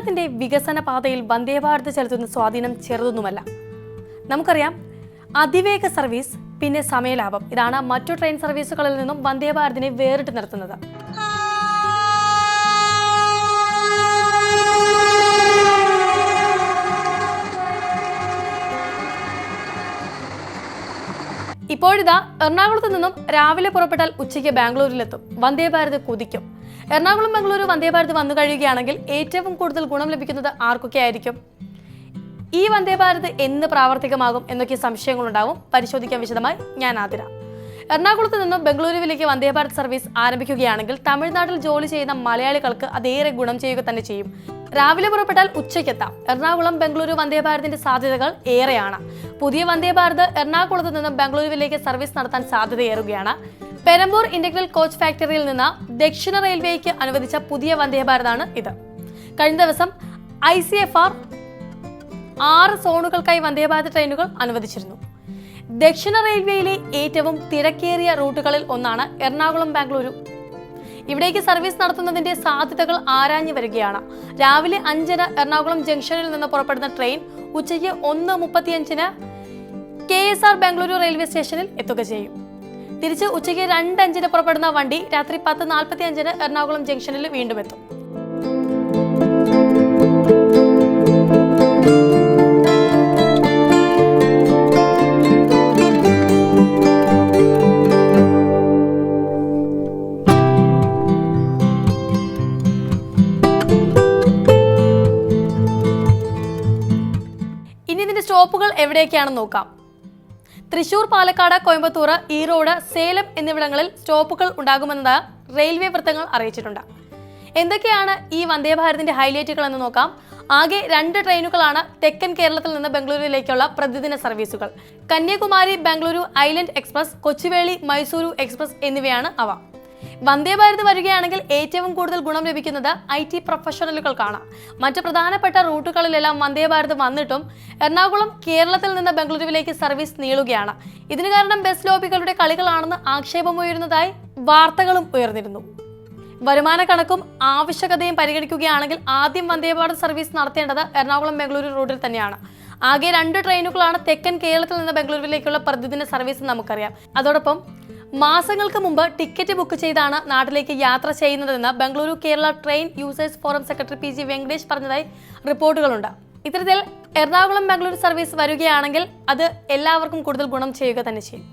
കേരളത്തിന്റെ വികസന പാതയിൽ വന്ദേഭാരത് ചെലുത്തുന്ന സ്വാധീനം ചെറുതൊന്നുമല്ല. നമുക്കറിയാം അതിവേഗ സർവീസ് പിന്നെ സമയലാഭം. ഇതാണ് മറ്റു ട്രെയിൻ സർവീസുകളിൽ നിന്നും വന്ദേഭാരതിനെ വേറിട്ട് നിർത്തുന്നത്. ഇപ്പോഴിതാ എറണാകുളത്ത് നിന്നും രാവിലെ പുറപ്പെട്ടാൽ ഉച്ചയ്ക്ക് ബാംഗ്ലൂരിലെത്തും. വന്ദേ ഭാരത് കുതിക്കും. എറണാകുളം ബംഗളൂരു വന്ദേ ഭാരത് വന്നു കഴിയുകയാണെങ്കിൽ ഏറ്റവും കൂടുതൽ ഗുണം ലഭിക്കുന്നത് ആർക്കൊക്കെ ആയിരിക്കും ഈ വന്ദേ ഭാരത് എന്ന് പ്രാവർത്തികമാകും എന്നൊക്കെ സംശയങ്ങളുണ്ടാവും. പരിശോധിക്കാൻ വിശദമായി. ഞാൻ ആതിര. എറണാകുളത്ത് നിന്നും ബംഗളൂരുവിലേക്ക് വന്ദേ ഭാരത് സർവീസ് ആരംഭിക്കുകയാണെങ്കിൽ തമിഴ്നാട്ടിൽ ജോലി ചെയ്യുന്ന മലയാളികൾക്ക് അതേറെ ഗുണം ചെയ്യുക തന്നെ ചെയ്യും. രാവിലെ പുറപ്പെട്ടാൽ ഉച്ചയ്ക്കെത്താം. എറണാകുളം ബംഗളൂരു വന്ദേ ഭാരതിന്റെ സാധ്യതകൾ ഏറെയാണ്. പുതിയ വന്ദേ ഭാരത് എറണാകുളത്ത് നിന്ന് ബംഗളൂരുവിലേക്ക് സർവീസ് നടത്താൻ സാധ്യതയേറുകയാണ്. പെരമ്പൂർ ഇന്റഗ്രൽ കോച്ച് ഫാക്ടറിയിൽ നിന്ന് ദക്ഷിണ റെയിൽവേക്ക് അനുവദിച്ച പുതിയ വന്ദേ ഭാരതാണ് ഇത്. കഴിഞ്ഞ ദിവസം ഐ സി എഫ് ആർ ആറ് സോണുകൾക്കായി വന്ദേ ഭാരത് ട്രെയിനുകൾ അനുവദിച്ചിരുന്നു. ദക്ഷിണ റെയിൽവേയിലെ ഏറ്റവും തിരക്കേറിയ റൂട്ടുകളിൽ ഒന്നാണ് എറണാകുളം ബാംഗ്ലൂരു ഇവിടേക്ക് സർവീസ് നടത്തുന്നതിന്റെ സാധ്യതകൾ ആരാഞ്ഞു വരികയാണ്. രാവിലെ അഞ്ചിന് എറണാകുളം ജംഗ്ഷനിൽ നിന്ന് പുറപ്പെടുന്ന ട്രെയിൻ ഉച്ചയ്ക്ക് ഒന്ന് മുപ്പത്തിയഞ്ചിന് K S R Bengaluru railway സ്റ്റേഷനിൽ എത്തുക ചെയ്യും. തിരിച്ച് ഉച്ചയ്ക്ക് രണ്ടഞ്ചിന് പുറപ്പെടുന്ന വണ്ടി രാത്രി പത്ത് നാൽപ്പത്തി അഞ്ചിന് എറണാകുളം ജംഗ്ഷനിൽ വീണ്ടും എത്തും. സ്റ്റോപ്പുകൾ എവിടെയൊക്കെയാണെന്ന് നോക്കാം. തൃശൂർ പാലക്കാട് കോയമ്പത്തൂർ ഈറോഡ് സേലം എന്നിവിടങ്ങളിൽ സ്റ്റോപ്പുകൾ ഉണ്ടാകുമെന്ന് റെയിൽവേ വൃത്തങ്ങൾ അറിയിച്ചിട്ടുണ്ട്. എന്തൊക്കെയാണ് ഈ വന്ദേ ഭാരതിന്റെ ഹൈലൈറ്റുകൾ എന്ന് നോക്കാം. ആകെ രണ്ട് ട്രെയിനുകളാണ് തെക്കൻ കേരളത്തിൽ നിന്ന് ബംഗളൂരുവിലേക്കുള്ള പ്രതിദിന സർവീസുകൾ. Kanyakumari Bengaluru island express Kochuveli Mysuru express എന്നിവയാണ് അവ. വന്ദേ ഭാരത് വരികയാണെങ്കിൽ ഏറ്റവും കൂടുതൽ ഗുണം ലഭിക്കുന്നത് ഐ ടി പ്രൊഫഷണലുകൾക്കാണ്. മറ്റ് പ്രധാനപ്പെട്ട റൂട്ടുകളിലെല്ലാം വന്ദേ ഭാരത് വന്നിട്ടും എറണാകുളം കേരളത്തിൽ നിന്ന് ബംഗളൂരുവിലേക്ക് സർവീസ് നീളുകയാണ്. ഇതിന് കാരണം ബസ് ലോബികളുടെ കളികളാണെന്ന് ആക്ഷേപമുയരുന്നതായി വാർത്തകളും ഉയർന്നിരുന്നു. വരുമാന കണക്കും ആവശ്യകതയും പരിഗണിക്കുകയാണെങ്കിൽ ആദ്യം വന്ദേ ഭാരത് സർവീസ് നടത്തേണ്ടത് എറണാകുളം ബംഗളൂരു റൂട്ടിൽ തന്നെയാണ്. ആകെ രണ്ട് ട്രെയിനുകളാണ് തെക്കൻ കേരളത്തിൽ നിന്ന് ബംഗളൂരുവിലേക്കുള്ള പ്രതിദിന സർവീസ് നമുക്കറിയാം. അതോടൊപ്പം മാസങ്ങൾക്ക് മുമ്പ് ടിക്കറ്റ് ബുക്ക് ചെയ്താണ് നാട്ടിലേക്ക് യാത്ര ചെയ്യുന്നതെന്ന് Bengaluru Kerala train users forum secretary P G Venkatesh പറഞ്ഞതായി റിപ്പോർട്ടുകളുണ്ട്. ഇത്തരത്തിൽ എറണാകുളം ബംഗളൂരു സർവീസ് വരികയാണെങ്കിൽ അത് എല്ലാവർക്കും കൂടുതൽ ഗുണം ചെയ്യുക തന്നെ ചെയ്യും.